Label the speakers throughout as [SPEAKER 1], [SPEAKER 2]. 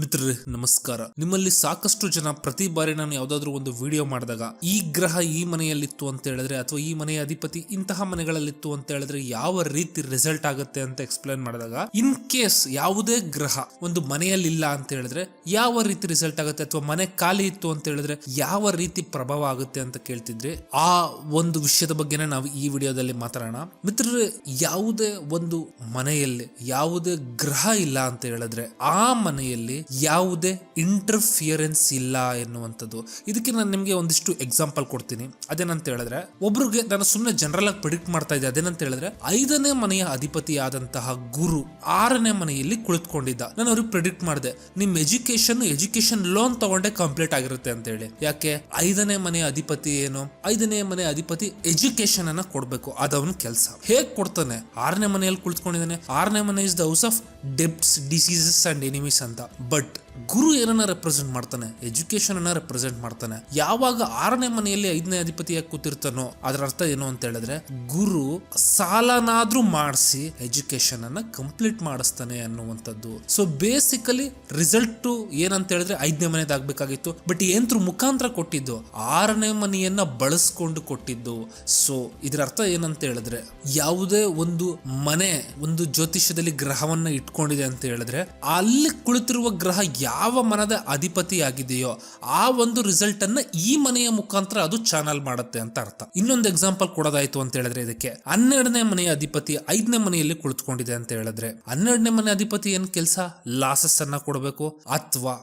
[SPEAKER 1] ಮಿತ್ರರೇ, ನಮಸ್ಕಾರ. ನಿಮ್ಮಲ್ಲಿ ಸಾಕಷ್ಟು ಜನ ಪ್ರತಿ ಬಾರಿ ನಾನು ಯಾವ್ದಾದ್ರು ಒಂದು ವಿಡಿಯೋ ಮಾಡಿದಾಗ, ಈ ಗ್ರಹ ಈ ಮನೆಯಲ್ಲಿತ್ತು ಅಂತ ಹೇಳಿದ್ರೆ, ಅಥವಾ ಈ ಮನೆಯ ಅಧಿಪತಿ ಇಂತಹ ಮನೆಗಳಲ್ಲಿತ್ತು ಅಂತ ಹೇಳಿದ್ರೆ ಯಾವ ರೀತಿ ರಿಸಲ್ಟ್ ಆಗುತ್ತೆ ಅಂತ ಎಕ್ಸ್ಪ್ಲೈನ್ ಮಾಡಿದಾಗ ಇನ್ ಕೇಸ್ ಯಾವುದೇ ಗ್ರಹ ಒಂದು ಮನೆಯಲ್ಲಿ ಇಲ್ಲ ಅಂತ ಹೇಳಿದ್ರೆ, ಯಾವ ರೀತಿ ರಿಸಲ್ಟ್ ಆಗುತ್ತೆ ಅಥವಾ ಮನೆ ಖಾಲಿ ಇತ್ತು ಅಂತ ಹೇಳಿದ್ರೆ ಯಾವ ರೀತಿ ಪ್ರಭಾವ ಆಗುತ್ತೆ ಅಂತ ಕೇಳ್ತಿದ್ರೆ, ಆ ಒಂದು ವಿಷಯದ ಬಗ್ಗೆನೇ ನಾವು ಈ ವಿಡಿಯೋದಲ್ಲಿ ಮಾತಾಡೋಣ. ಮಿತ್ರರೇ, ಯಾವುದೇ ಒಂದು ಮನೆಯಲ್ಲಿ ಯಾವುದೇ ಗ್ರಹ ಇಲ್ಲ ಅಂತ ಹೇಳಿದ್ರೆ, ಆ ಮನೆಯಲ್ಲಿ ಯಾವುದೇ ಇಂಟರ್ಫಿಯರೆನ್ಸ್ ಇಲ್ಲ ಎನ್ನುವಂಥದ್ದು. ಇದಕ್ಕೆ ನಾನು ನಿಮಗೆ ಒಂದಿಷ್ಟು ಎಕ್ಸಾಂಪಲ್ ಕೊಡ್ತೀನಿ. ಅದೇನಂತ ಹೇಳಿದ್ರೆ, ಒಬ್ರಿಗೆ ನಾನು ಸುಮ್ಮನೆ ಜನರಲ್ ಆಗಿ ಪ್ರಿಡಿಕ್ಟ್ ಮಾಡ್ತಾ ಇದ್ದೆ. ಅದೇನಂತ ಹೇಳಿದ್ರೆ, ಐದನೇ ಮನೆಯ ಅಧಿಪತಿ ಆದಂತಹ ಗುರು ಆರನೇ ಮನೆಯಲ್ಲಿ ಕುಳಿತುಕೊಂಡಿದ್ದ. ನಾನು ಅವ್ರಿಗೆ ಪ್ರಿಡಿಕ್ಟ್ ಮಾಡಿದೆ, ನಿಮ್ ಎಜುಕೇಶನ್ ಎಜುಕೇಶನ್ ಲೋನ್ ತಗೊಂಡೆ ಕಂಪ್ಲೀಟ್ ಆಗಿರುತ್ತೆ ಅಂತ ಹೇಳಿ. ಯಾಕೆ? ಐದನೇ ಮನೆಯ ಅಧಿಪತಿ ಏನು? ಐದನೇ ಮನೆ ಅಧಿಪತಿ ಎಜುಕೇಶನ್ ಅನ್ನ ಕೊಡ್ಬೇಕು. ಅದವನ ಕೆಲಸ. ಹೇಗ್ ಕೊಡ್ತಾನೆ? ಆರನೇ ಮನೆಯಲ್ಲಿ ಕುಳಿತುಕೊಂಡಿದ್ದಾನೆ. ಆರನೇ ಮನೆ is the house of debts diseases and enemies ಅಂತ. but ಗುರು ಏನನ್ನ ರೆಪ್ರೆಸೆಂಟ್ ಮಾಡ್ತಾನೆ ಎಜುಕೇಶನ್ ಅನ್ನ ರೆಪ್ರೆಸೆಂಟ್ ಮಾಡ್ತಾನೆ, ಯಾವಾಗ ಆರನೇ ಮನೆಯಲ್ಲಿ ಐದನೇ ಅಧಿಪತಿಯಾಗಿ ಕೂತಿರ್ತಾನೋ ಅದರ ಅರ್ಥ ಏನು ಅಂತ ಹೇಳಿದ್ರೆ, ಗುರು ಸಾಲನಾದ್ರೂ ಮಾಡಿಸಿ ಎಜುಕೇಶನ್ ಅನ್ನ ಕಂಪ್ಲೀಟ್ ಮಾಡಿಸ್ತಾನೆ ಅನ್ನುವಂಥದ್ದು. ಸೊ ಬೇಸಿಕಲಿ ರಿಸಲ್ಟ್ ಏನಂತ ಹೇಳಿದ್ರೆ ಐದನೇ ಮನೆದಾಗಬೇಕಾಗಿತ್ತು ಬಟ್ ಏನ್ತ್ರ ಮುಖಾಂತರ ಕೊಟ್ಟಿದ್ದು, ಆರನೇ ಮನೆಯನ್ನ ಬಳಸ್ಕೊಂಡು ಕೊಟ್ಟಿದ್ದು. ಸೊ ಇದರ ಅರ್ಥ ಏನಂತ ಹೇಳಿದ್ರೆ, ಯಾವುದೇ ಒಂದು ಮನೆ ಒಂದು ಜ್ಯೋತಿಷ್ಯದಲ್ಲಿ ಗ್ರಹವನ್ನ ಇಟ್ಕೊಂಡಿದೆ ಅಂತ ಹೇಳಿದ್ರೆ, ಅಲ್ಲಿ ಕುಳಿತಿರುವ ಗ್ರಹ ಯಾವ ಮನದ ಅಧಿಪತಿ ಆಗಿದೆಯೋ ಆ ಒಂದು ರಿಸಲ್ಟ್ ಅನ್ನ ಈ ಮನೆಯ ಮುಖಾಂತರ ಅದು ಚಾನಲ್ ಮಾಡುತ್ತೆ ಅಂತ ಅರ್ಥ. ಇನ್ನೊಂದು ಎಕ್ಸಾಂಪಲ್ ಕೊಡೋದಾಯ್ತು ಅಂತ ಹೇಳಿದ್ರೆ ಇದಕ್ಕೆ. ಹನ್ನೆರಡನೇ ಮನೆಯ ಅಧಿಪತಿ ಐದನೇ ಮನೆಯಲ್ಲಿ ಕುಳಿತುಕೊಂಡಿದೆ ಅಂತ ಹೇಳಿದ್ರೆ, ಹನ್ನೆರಡನೇ ಮನೆ ಅಧಿಪತಿ ಏನ್ ಕೆಲಸ? ಲಾಸಸ್ ಅನ್ನ ಕೊಡಬೇಕು ಅಥವಾ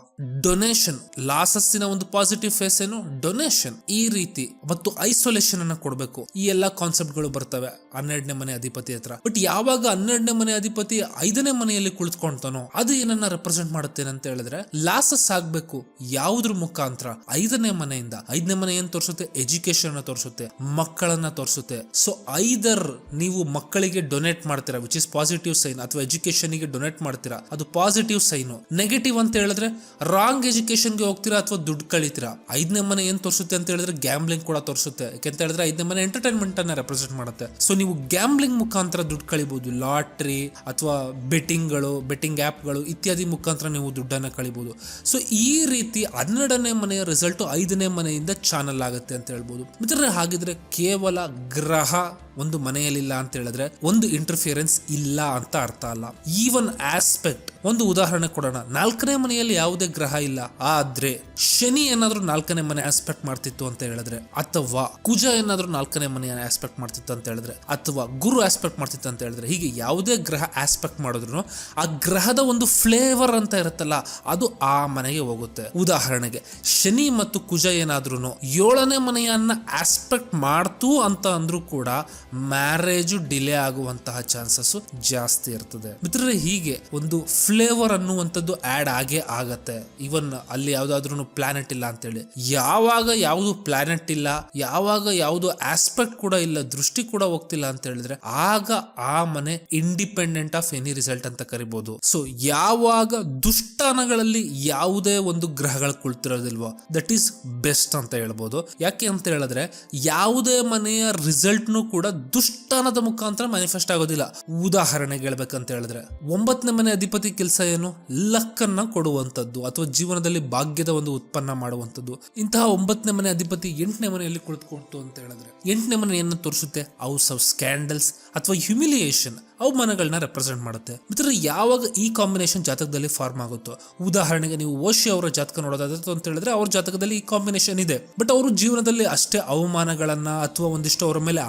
[SPEAKER 1] ಡೊನೇಷನ್ ಲಾಸಸ್ಸಿನ ಒಂದು ಪಾಸಿಟಿವ್ ಫೇಸ್ ಏನು? ಡೊನೇಷನ್ ಈ ರೀತಿ ಮತ್ತು ಐಸೋಲೇಷನ್ ಅನ್ನ ಕೊಡಬೇಕು. ಈ ಎಲ್ಲಾ ಕಾನ್ಸೆಪ್ಟ್ಗಳು ಬರ್ತವೆ ಹನ್ನೆರಡನೇ ಮನೆ ಅಧಿಪತಿ ಹತ್ರ. ಬಟ್ ಯಾವಾಗ ಹನ್ನೆರಡನೇ ಮನೆ ಅಧಿಪತಿ ಐದನೇ ಮನೆಯಲ್ಲಿ ಕುಳಿತುಕೊಂತಾನೋ ಅದು ಏನನ್ನ ರೆಪ್ರೆಸೆಂಟ್ ಮಾಡುತ್ತೇನೆ ಅಂತ ಹೇಳಿದ್ರೆ ಲಾಸಸ್ ಆಗ್ಬೇಕು ಯಾವ್ದ್ರ ಮುಖಾಂತರ? ಐದನೇ ಮನೆಯಿಂದ. ಐದನೇ ಮನೆ ಏನ್ ತೋರಿಸುತ್ತೆ? ಎಜುಕೇಶನ್ ತೋರಿಸುತ್ತೆ. ಮಕ್ಕಳನ್ನ ತೋರಿಸುತ್ತೆ. ಸೊ ಐದರ್ ನೀವು ಮಕ್ಕಳಿಗೆ ಡೊನೇಟ್ ಮಾಡ್ತೀರಾ ವಿಚ್ ಇಸ್ ಪಾಸಿಟಿವ್ ಸೈನ್ ಅಥವಾ ಎಜುಕೇಶನ್ಗೆ ಡೊನೇಟ್ ಮಾಡ್ತೀರಾ, ಅದು ಪಾಸಿಟಿವ್ ಸೈನ್ ನೆಗೆಟಿವ್ ಅಂತ ಹೇಳಿದ್ರೆ ರಾಂಗ್ ಎಜುಕೇಶನ್ಗೆ ಹೋಗ್ತೀರಾ ಅಥವಾ ದುಡ್ಡು ಕಳಿತೀರಾ? ಐದನೇ ಮನೆ ಏನ್ ತೋರಿಸುತ್ತೆ ಅಂತ ಹೇಳಿದ್ರೆ ಗ್ಯಾಮ್ಲಿಂಗ್ ಕೂಡ ತೋರಿಸುತ್ತೆ. ಯಾಕೆಂತ ಹೇಳಿದ್ರೆ ಐದನೇ ಮನೆ ಎಂಟರ್ಟೈನ್ಮೆಂಟ್ ಅನ್ನ ರೆಪ್ರೆಸೆಂಟ್ ಮಾಡುತ್ತೆ. ಸೊ ನೀವು ಗ್ಯಾಮ್ಲಿಂಗ್ ಮುಖಾಂತರ ದುಡ್ಡು ಕಳಿಬಹುದು ಲಾಟ್ರಿ ಅಥವಾ ಬೆಟ್ಟಿಂಗ್ಗಳು ಬೆಟ್ಟಿಂಗ್ ಆ್ಯಪ್ಗಳು ಇತ್ಯಾದಿ ಮುಖಾಂತರ ನೀವು ದುಡ್ಡನ್ನು ಕಳಿಬಹುದು ಸೊ ಈ ರೀತಿ ಹನ್ನೆರಡನೇ ಮನೆಯ ರಿಸಲ್ಟ್ ಐದನೇ ಮನೆಯಿಂದ ಚಾನಲ್ ಆಗುತ್ತೆ ಅಂತ ಹೇಳ್ಬೋದು. ಮಿತ್ರರೇ, ಹಾಗಿದ್ರೆ ಕೇವಲ ಗ್ರಹ ಒಂದು ಮನೆಯಲ್ಲಿಲ್ಲ ಅಂತ ಹೇಳಿದ್ರೆ ಒಂದು ಇಂಟರ್ಫಿಯರೆನ್ಸ್ ಇಲ್ಲ ಅಂತ ಅರ್ಥ ಅಲ್ಲ. ಈವನ್ ಆಸ್ಪೆಕ್ಟ್ ಒಂದು ಉದಾಹರಣೆ ಕೊಡೋಣ. ನಾಲ್ಕನೇ ಮನೆಯಲ್ಲಿ ಯಾವುದೇ ಗ್ರಹ ಇಲ್ಲ. ಆದ್ರೆ ಶನಿ ಏನಾದ್ರೂ ನಾಲ್ಕನೇ ಮನೆ ಆಸ್ಪೆಕ್ಟ್ ಮಾಡ್ತಿತ್ತು ಅಂತ ಹೇಳಿದ್ರೆ, ಅಥವಾ ಕುಜ ಏನಾದ್ರೂ ನಾಲ್ಕನೇ ಮನೆಯ ಆಸ್ಪೆಕ್ಟ್ ಮಾಡ್ತಿತ್ತು ಅಂತ ಹೇಳಿದ್ರೆ, ಅಥವಾ ಗುರು ಆಸ್ಪೆಕ್ಟ್ ಮಾಡ್ತಿತ್ತು ಅಂತ ಹೇಳಿದ್ರೆ, ಹೀಗೆ ಯಾವುದೇ ಗ್ರಹ ಆಸ್ಪೆಕ್ಟ್ ಮಾಡಿದ್ರು ಆ ಗ್ರಹದ ಒಂದು ಫ್ಲೇವರ್ ಅಂತ ಇರುತ್ತಲ್ಲ, ಅದು ಆ ಮನೆಗೆ ಹೋಗುತ್ತೆ. ಉದಾಹರಣೆಗೆ, ಶನಿ ಮತ್ತು ಕುಜ ಏನಾದ್ರೂ ಏಳನೇ ಮನೆಯನ್ನ ಆಸ್ಪೆಕ್ಟ್ ಮಾಡ್ತು ಅಂತ ಅಂದ್ರೂ ಕೂಡ ಮ್ಯಾರೇಜು ಡಿಲೇ ಆಗುವಂತಹ ಚಾನ್ಸಸ್ ಜಾಸ್ತಿ ಇರ್ತದೆ. ಮಿತ್ರರೇ, ಹೀಗೆ ಒಂದು ಫ್ಲೇವರ್ ಅನ್ನುವಂಥದ್ದು ಆಡ್ ಆಗೇ ಆಗತ್ತೆ. ಇವನ್ ಅಲ್ಲಿ ಯಾವ್ದಾದ್ರು ಪ್ಲಾನೆಟ್ ಇಲ್ಲ ಅಂತೇಳಿ. ಯಾವಾಗ ಯಾವುದು ಪ್ಲಾನೆಟ್ ಇಲ್ಲ, ಯಾವಾಗ ಯಾವುದು ಆಸ್ಪೆಕ್ಟ್ ಕೂಡ ಇಲ್ಲ, ದೃಷ್ಟಿ ಕೂಡ ಹೋಗ್ತಿಲ್ಲ ಅಂತ ಹೇಳಿದ್ರೆ ಆಗ ಆ ಮನೆ ಇಂಡಿಪೆಂಡೆಂಟ್ ಆಫ್ ಎನಿ ರಿಸಲ್ಟ್ ಅಂತ ಕರಿಬಹುದು ಸೊ ಯಾವಾಗ ದುಷ್ಟಾನಗಳಲ್ಲಿ ಯಾವುದೇ ಒಂದು ಗ್ರಹಗಳು ಕುಳ್ತಿರೋದಿಲ್ವೋ ದಟ್ ಈಸ್ ಬೆಸ್ಟ್ ಅಂತ ಹೇಳ್ಬೋದು. ಯಾಕೆ ಅಂತ ಹೇಳಿದ್ರೆ, ಯಾವುದೇ ಮನೆಯ ರಿಸಲ್ಟ್ನು ಕೂಡ ದುಷ್ಟಾನದ ಮುಖಾಂತರ ಮ್ಯಾನಿಫೆಸ್ಟ್ ಆಗೋದಿಲ್ಲ. ಉದಾಹರಣೆಗೆ ಹೇಳ್ಬೇಕಂತ ಹೇಳಿದ್ರೆ, ಒಂಬತ್ತನೇ ಮನೆ ಅಧಿಪತಿ ಕೆಲಸ ಏನು? ಲಕ್ಕನ್ನ ಕೊಡುವಂಥದ್ದು ಅಥವಾ ಜೀವನದಲ್ಲಿ ಭಾಗ್ಯದ ಒಂದು ಉತ್ಪನ್ನ ಮಾಡುವಂಥದ್ದು. ಇಂತಹ ಒಂಬತ್ತನೇ ಮನೆ ಅಧಿಪತಿ ಎಂಟನೇ ಮನೆಯಲ್ಲಿ ಕುಳಿತುಕೊಳ್ತು ಅಂತ ಹೇಳಿದ್ರೆ, ಎಂಟನೇ ಮನೆ ಏನು ತೋರಿಸುತ್ತೆ? ಹೌಸ್ ಆಫ್ ಸ್ಕ್ಯಾಂಡಲ್ಸ್ ಅಥವಾ ಹ್ಯುಮಿಲಿಯೇಷನ್ ಅವಮಾನಗಳನ್ನ ರೆಪ್ರೆಸೆಂಟ್ ಮಾಡುತ್ತೆ. ಮಿತ್ರ ಯಾವಾಗ ಈ ಕಾಂಬಿನೇಷನ್ ಜಾತಕದಲ್ಲಿ ಫಾರ್ಮ್ ಆಗುತ್ತೋ? ಉದಾಹರಣೆಗೆ ನೀವು ಓಶಿ ಅವರ ಜಾತಕ ನೋಡೋದಾದ್ರೆ ಅಂತ ಹೇಳಿದ್ರೆ, ಅವ್ರ ಜಾತಕದಲ್ಲಿ ಈ ಕಾಂಬಿನೇಷನ್ ಇದೆ. ಬಟ್ ಅವರು ಜೀವನದಲ್ಲಿ ಅಷ್ಟೇ ಅವಮಾನಗಳನ್ನ ಅಥವಾ ಒಂದಿಷ್ಟು ಅವರ ಮೇಲೆ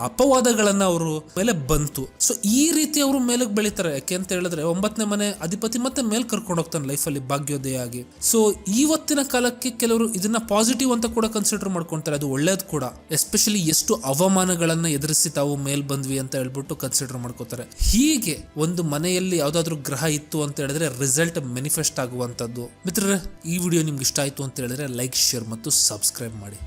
[SPEAKER 1] ಅಪವಾದಗಳನ್ನ ಅವರು ಮೇಲೆ ಬಂತು. ಸೊ ಈ ರೀತಿ ಅವರು ಮೇಲಕ್ಕೆ ಬೆಳಿತಾರೆ. ಯಾಕೆ ಅಂತ ಹೇಳಿದ್ರೆ, ಒಂಬತ್ತನೇ ಮನೆ ಅಧಿಪತಿ ಮತ್ತೆ ಮೇಲ್ ಕರ್ಕೊಂಡು ಹೋಗ್ತಾನೆ ಲೈಫಲ್ಲಿ ಭಾಗ್ಯೋದಯ ಆಗಿ ಸೊ ಇವತ್ತಿನ ಕಾಲಕ್ಕೆ ಕೆಲವರು ಇದನ್ನ ಪಾಸಿಟಿವ್ ಅಂತ ಕೂಡ ಕನ್ಸಿಡರ್ ಮಾಡ್ಕೊಂತಾರೆ. ಅದು ಒಳ್ಳೇದು ಕೂಡ. ಎಸ್ಪೆಷಲಿ ಎಷ್ಟು ಅವಮಾನಗಳನ್ನ ಎದುರಿಸಿ ತಾವು ಮೇಲ್ ಬಂದ್ವಿ ಅಂತ ಹೇಳ್ಬಿಟ್ಟು ಕನ್ಸಿಡರ್ ಮಾಡ್ಕೋತಾರೆ. ಹೀಗೆ ಒಂದು ಮನೆಯಲ್ಲಿ ಯಾವ್ದಾದ್ರು ಗ್ರಹ ಇತ್ತು ಅಂತ ಹೇಳಿದ್ರೆ ರಿಸಲ್ಟ್ ಮೆನಿಫೆಸ್ಟ್ ಆಗುವಂತದ್ದು ಮಿತ್ರರೇ, ಈ ವಿಡಿಯೋ ನಿಮ್ಗೆ ಇಷ್ಟ ಆಯ್ತು ಅಂತ ಹೇಳಿದ್ರೆ ಲೈಕ್ ಶೇರ್ ಮತ್ತು ಸಬ್ಸ್ಕ್ರೈಬ್ ಮಾಡಿ.